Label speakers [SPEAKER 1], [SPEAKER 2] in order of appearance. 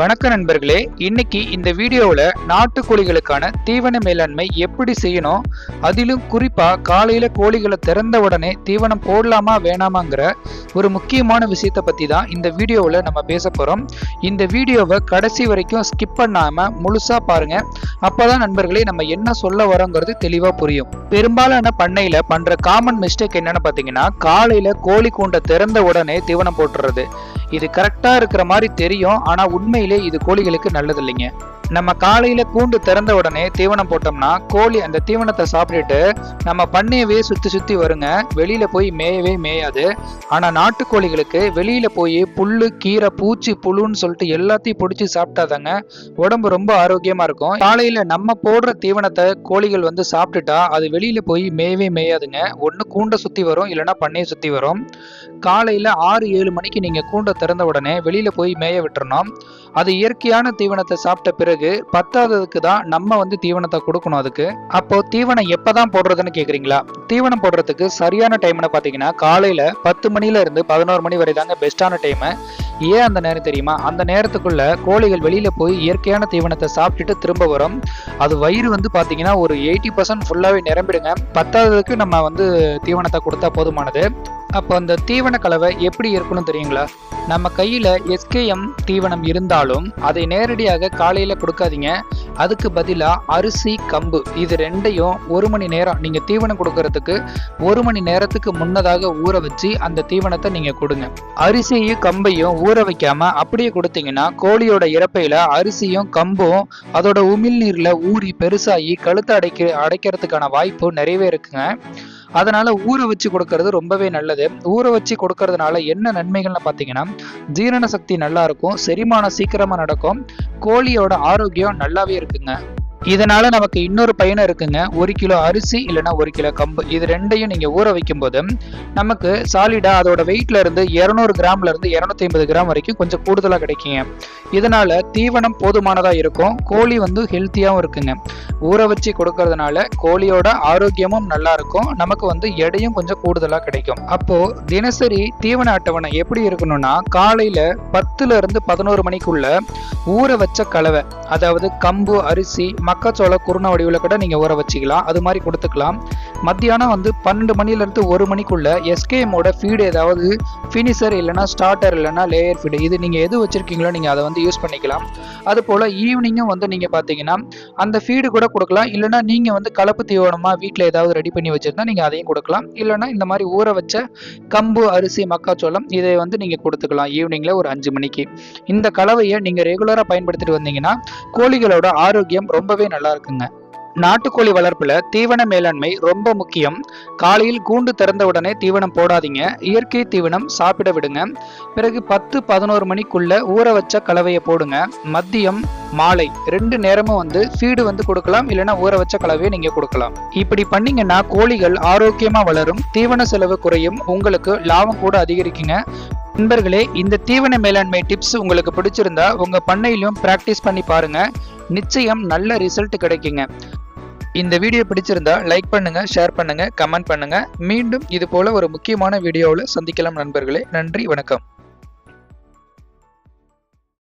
[SPEAKER 1] வணக்க நண்பர்களே இன்னைக்கு இந்த வீடியோவில் நாட்டுக்கோழிகளுக்கான தீவன மேலாண்மை எப்படி செய்யணும் அதிலும் குறிப்பாக காலையில் கோழிகளை திறந்த உடனே தீவனம் போடலாமா வேணாமாங்கிற ஒரு முக்கியமான விஷயத்தை பற்றி தான் இந்த வீடியோவில் நம்ம பேச போகிறோம் இந்த வீடியோவை கடைசி வரைக்கும் ஸ்கிப் பண்ணாமல் முழுசாக பாருங்கள் அப்போ தான் நண்பர்களே நம்ம என்ன சொல்ல வரோங்கிறது தெளிவாக புரியும். பெரும்பாலான பண்ணையில் பண்ணுற காமன் மிஸ்டேக் என்னென்னு பார்த்தீங்கன்னா காலையில் கோழி கூண்டை திறந்த உடனே தீவனம் போட்டுறது. இது கரெக்டா இருக்கிற மாதிரி தெரியும் ஆனா உண்மையிலே இது கோழிகளுக்கு நல்லது இல்லைங்க நம்ம காலையில கூண்டு திறந்த உடனே தீவனம் போட்டோம்னா கோழி அந்த தீவனத்தை சாப்பிட்டுட்டு நம்ம பண்ணையவே சுத்தி சுத்தி வருங்க. வெளியில போய் மேயவே மேயாது. ஆனா நாட்டுக்கோழிகளுக்கு வெளியில போய் புல்லு கீரை பூச்சி புழுன்னு சொல்லிட்டு எல்லாத்தையும் பிடிச்சி சாப்பிட்டாதாங்க உடம்பு ரொம்ப ஆரோக்கியமா இருக்கும். காலையில நம்ம போடுற தீவனத்தை கோழிகள் வந்து சாப்பிட்டுட்டா அது வெளியில போய் மேயவே மேயாதுங்க. ஒன்று கூண்டை சுத்தி வரும் இல்லைன்னா பண்ணையை சுத்தி வரும். காலையில ஆறு ஏழு மணிக்கு நீங்க கூண்டை திறந்த உடனே வெளியில போய் மேய விட்டுறணும். அது இயற்கையான தீவனத்தை சாப்பிட்ட பிறகு பத்தாததுக்கு தான் நம்ம வந்து தீவனத்தை கொடுக்கணும் அதுக்கு. அப்போ தீவனம் எப்பதான் போடுறதுன்னு கேக்குறீங்களா? தீவனம் போடுறதுக்கு சரியான டைம்னு பாத்தீங்கன்னா காலையில பத்து மணில இருந்து பதினோரு மணி வரை தாங்க பெஸ்டான டைம் ஏன் அந்த நேரம் தெரியுமா? அந்த நேரத்துக்குள்ள கோழிகள் வெளியில போய் இயற்கையான தீவனத்தை சாப்பிட்டுட்டு திரும்ப வரும். அது வயிறு வந்து பாத்தீங்கன்னா ஒரு எயிட்டி பர்சன்ட் ஃபுல்லாவே நிரம்பிடுங்க. பத்தாததுக்கு நம்ம வந்து தீவனத்தை கொடுத்தா போதுமானது. அப்போ அந்த தீவன கலவை எப்படி இருக்கணும் தெரியுங்களா? நம்ம கையில் எஸ்கேஎம் தீவனம் இருந்தாலும் அதை நேரடியாக காலையில் கொடுக்காதீங்க. அதுக்கு பதிலாக அரிசி கம்பு இது ரெண்டையும் ஒரு மணி நேரம் நீங்கள் தீவனம் கொடுக்கறதுக்கு ஒரு மணி நேரத்துக்கு முன்னதாக ஊற வச்சு அந்த தீவனத்தை நீங்கள் கொடுங்க. அரிசியும் கம்பையும் ஊற வைக்காமல் அப்படியே கொடுத்தீங்கன்னா கோழியோட இறப்பையில் அரிசியும் கம்பும் அதோட உமிழ்நீரில் ஊறி பெருசாகி கழுத்தை அடைக்க அடைக்கிறதுக்கான வாய்ப்பு நிறையவே இருக்குங்க. அதனால ஊற வச்சு கொடுக்கறது ரொம்பவே நல்லது. ஊற வச்சு கொடுக்கறதுனால என்ன நன்மைகள்னு பார்த்தீங்கன்னா ஜீரண சக்தி நல்லா இருக்கும் செரிமானம் சீக்கிரமா நடக்கும் கோழியோட ஆரோக்கியம் நல்லாவே இருக்குங்க. இதனால நமக்கு இன்னொரு பயணம் இருக்குங்க. ஒரு கிலோ அரிசி இல்லைன்னா ஒரு கிலோ கம்பு. இது ரெண்டையும் நீங்க ஊற வைக்கும் போது நமக்கு சாலிடா அதோட வெயிட்ல இருந்து இருநூறு கிராம்ல இருந்து இருநூத்தி ஐம்பது கிராம் வரைக்கும் கொஞ்சம் கூடுதலா கிடைக்குங்க. இதனால தீவனம் போதுமானதா இருக்கும். கோழி வந்து ஹெல்த்தியாகவும் இருக்குங்க. ஊற வச்சு கொடுக்கறதுனால கோழியோட ஆரோக்கியமும் நல்லா இருக்கும். நமக்கு வந்து எடையும் கொஞ்சம் கூடுதலா கிடைக்கும். அப்போ தினசரி தீவன அட்டவணை எப்படி இருக்கணும்னா காலையில பத்துல இருந்து பதினோரு மணிக்குள்ள ஊற வச்ச கலவை அதாவது கம்பு அரிசி மக்காச்சோள குருணை வடிவில் கூட நீங்கள் ஊற வச்சுக்கலாம். அது மாதிரி கொடுத்துக்கலாம். மத்தியானம் வந்து பன்னெண்டு மணிலேருந்து ஒரு மணிக்குள்ள எஸ்கேஎம்மோட ஃபீடு ஏதாவது ஃபினிஷர் இல்லைனா ஸ்டார்டர் இல்லைனா லேயர் ஃபீடு இது நீங்கள் எது வச்சுருக்கீங்களோ நீங்கள் அதை வந்து யூஸ் பண்ணிக்கலாம். அது போல் ஈவினிங்கும் வந்து நீங்கள் பார்த்தீங்கன்னா அந்த ஃபீடு கூட கொடுக்கலாம். இல்லைனா நீங்கள் வந்து கலப்பு தீவனமாக வீட்டில் ஏதாவது ரெடி பண்ணி வச்சுருந்தா நீங்கள் அதையும் கொடுக்கலாம். இல்லைனா இந்த மாதிரி ஊற வச்ச கம்பு அரிசி மக்காச்சோளம் இதை வந்து நீங்கள் கொடுத்துக்கலாம் ஈவினிங்கில் ஒரு அஞ்சு மணிக்கு. இந்த கலவையை நீங்கள் ரெகுலராக பயன்படுத்திட்டு வந்தீங்கன்னா கோழிகளோட ஆரோக்கியம் ரொம்பவே நல்லா இருக்குங்க. நாட்டுக்கோழி வளர்ப்புல தீவன மேலாண்மை ரொம்ப முக்கியம். காலையில் கூண்டு திறந்த உடனே தீவனம் போடாதீங்க. இயற்கை தீவனம் சாப்பிட விடுங்க. பிறகு பத்து பதினோரு மணிக்குள்ள ஊற வச்ச கலவையை போடுங்க. மதியம் மாலை ரெண்டு நேரமும் வந்து ஃபீடு வந்து கொடுக்கலாம். இல்லைன்னா ஊற வச்ச கலவையை நீங்க கொடுக்கலாம். இப்படி பண்ணீங்கன்னா கோழிகள் ஆரோக்கியமா வளரும். தீவன செலவு குறையும். உங்களுக்கு லாபம் கூட அதிகரிக்குங்க. நண்பர்களே இந்த தீவன மேலாண்மை டிப்ஸ் உங்களுக்கு பிடிச்சிருந்தா உங்க பண்ணையிலும் பிராக்டிஸ் பண்ணி பாருங்க. நிச்சயம் நல்ல ரிசல்ட் கிடைக்குங்க. இந்த வீடியோ பிடிச்சிருந்தா லைக் பண்ணுங்க ஷேர் பண்ணுங்க கமெண்ட் பண்ணுங்க. மீண்டும் இது போல ஒரு முக்கியமான வீடியோவில் சந்திக்கலாம் நண்பர்களே. நன்றி வணக்கம்.